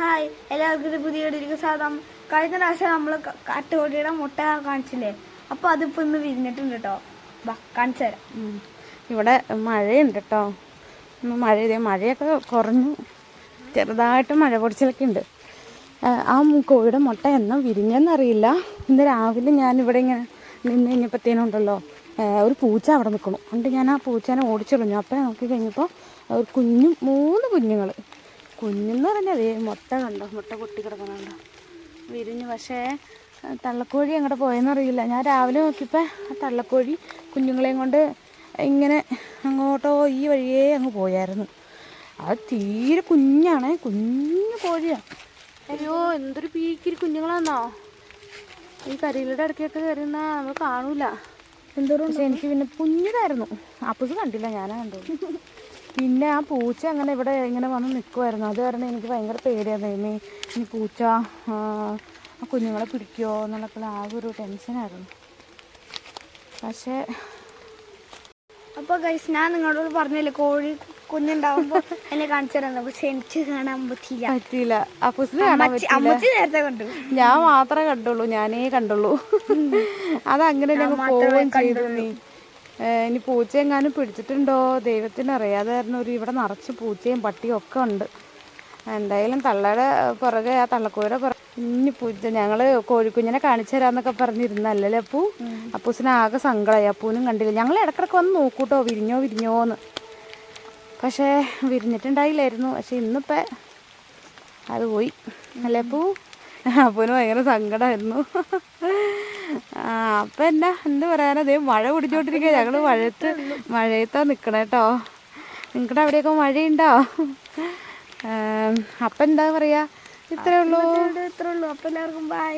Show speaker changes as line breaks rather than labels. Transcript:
Hi എല്ലാവർക്കും പുതിയ വീഡിയോയിലേക്ക് സ്വാഗതം. കഴിഞ്ഞ പ്രാവശ്യം നമ്മൾ കാട്ടുകോടിയുടെ മുട്ട കാണിച്ചില്ലേ? അപ്പോൾ അതിപ്പോൾ ഇന്ന് വിരിഞ്ഞിട്ടുണ്ട് കേട്ടോ കാണിച്ചു തരാം.
ഇവിടെ മഴയുണ്ട് കേട്ടോ മഴ മഴയൊക്കെ കുറഞ്ഞു. ചെറുതായിട്ട് മഴ പൊടിച്ചിലൊക്കെ ഉണ്ട്. ആ, കോഴിയുടെ മുട്ട എന്നാ വിരിഞ്ഞെന്നറിയില്ല. ഇന്ന് രാവിലെ ഞാൻ ഇവിടെ ഇങ്ങനെ നിന്ന് കഴിഞ്ഞപ്പോഴത്തേനുണ്ടല്ലോ ഒരു പൂച്ച അവിടെ നിൽക്കണു എന്നിട്ട് ഞാൻ ആ പൂച്ചേനെ ഓടിച്ചെറിഞ്ഞു. അപ്പം നോക്കി കഴിഞ്ഞപ്പോൾ ഒരു കുഞ്ഞു മൂന്ന് കുഞ്ഞുങ്ങൾ കുഞ്ഞെന്ന് പറഞ്ഞാൽ അതേ മുട്ട കണ്ടോ? മുട്ട കൊട്ടി കിടക്കുന്നുണ്ടോ വിരിഞ്ഞു. പക്ഷേ തള്ളക്കോഴി അങ്ങോട്ട് പോയെന്നറിയില്ല ഞാൻ രാവിലെ നോക്കിയപ്പോൾ ആ തള്ളക്കോഴി കുഞ്ഞുങ്ങളെയും കൊണ്ട് ഇങ്ങനെ അങ്ങോട്ടോ ഈ വഴിയേ അങ്ങ് പോയായിരുന്നു. അത് തീരെ കുഞ്ഞാണ്. കുഞ്ഞു കോഴിയാണ് അയ്യോ എന്തൊരു പീക്കിരി കുഞ്ഞുങ്ങളാന്നോ? ഈ കരിയിലയുടെ ഇടയ്ക്കൊക്കെ കയറുന്ന നമ്മൾ കാണൂല. എന്തോരം പക്ഷെ എനിക്ക് പിന്നെ കുഞ്ഞിതായിരുന്നു. അപ്പുസ് കണ്ടില്ല ഞാനാ കണ്ടുള്ളൂ പിന്നെ ആ പൂച്ച അങ്ങനെ ഇവിടെ ഇങ്ങനെ വന്ന് നിൽക്കുമായിരുന്നു അത് കാരണം എനിക്ക് ഭയങ്കര പേടിയാണ് തോന്നി ഈ പൂച്ച ആ, കുഞ്ഞുങ്ങളെ പിടിക്കുമോ എന്നുള്ളപ്പോൾ ആകെ ഒരു ടെൻഷനായിരുന്നു പക്ഷേ
അപ്പോൾ ഗൈസ് ഞാൻ നിങ്ങളോട് പറഞ്ഞില്ലേ കോഴി കുഞ്ഞുണ്ടാവുമ്പോൾ എന്നെ കാണിച്ചു തരുന്നത് പക്ഷെ എനിക്ക് കാണാൻ പറ്റിയില്ല.
പറ്റിയില്ല. അപ്പൂസിന് കാണാൻ
അമ്മച്ചി
പറ്റില്ല
അമ്മച്ചി നേരത്തെ കണ്ടു.
ഞാൻ മാത്രമേ കണ്ടുള്ളൂ. ഞാനേ കണ്ടുള്ളൂ. അതങ്ങനെ ഞങ്ങൾ പോവുകയും ചെയ്തു. ഇനി പൂച്ച എങ്ങാനും പിടിച്ചിട്ടുണ്ടോ? ദൈവത്തിന് അതായിരുന്നു ഒരു ഇവിടെ നിറച്ച് പൂച്ചയും പട്ടിയും ഒക്കെ ഉണ്ട്. എന്തായാലും തള്ളയുടെ പുറകെ ആ തള്ളക്കൂടെ പുറകെ ഇനി പൂച്ച ഞങ്ങൾ കോഴിക്കുഞ്ഞിനെ കാണിച്ചു തരാന്നൊക്കെ പറഞ്ഞിരുന്നല്ലേ അപ്പൂ? അപ്പൂസിന് ആകെ സങ്കടമായി അപ്പൂനും കണ്ടില്ല. ഞങ്ങൾ ഇടക്കിടക്ക് വന്ന് നോക്കൂട്ടോ. വിരിഞ്ഞോ വിരിഞ്ഞോന്ന്. പക്ഷേ വിരിഞ്ഞിട്ടുണ്ടായില്ലായിരുന്നു. പക്ഷെ ഇന്നിപ്പോ അത് പോയി. അല്ലേ അപ്പൂ? അപ്പൂന് ഭയങ്കര സങ്കടമായിരുന്നു ആ അപ്പം എന്നാ എന്ത് പറയാനാ അതേ മഴ പിടിച്ചോണ്ടിരിക്കുക ഞങ്ങൾ മഴത്ത് മഴയത്താ നിക്കണേ കേട്ടോ നിങ്ങളുടെ അവിടെയൊക്കെ മഴയുണ്ടോ? അപ്പം എന്താ പറയാ? ഇത്രേ ഉള്ളൂ.
ഇത്രേ ഉള്ളൂ. അപ്പൊ എല്ലാവർക്കും ബൈ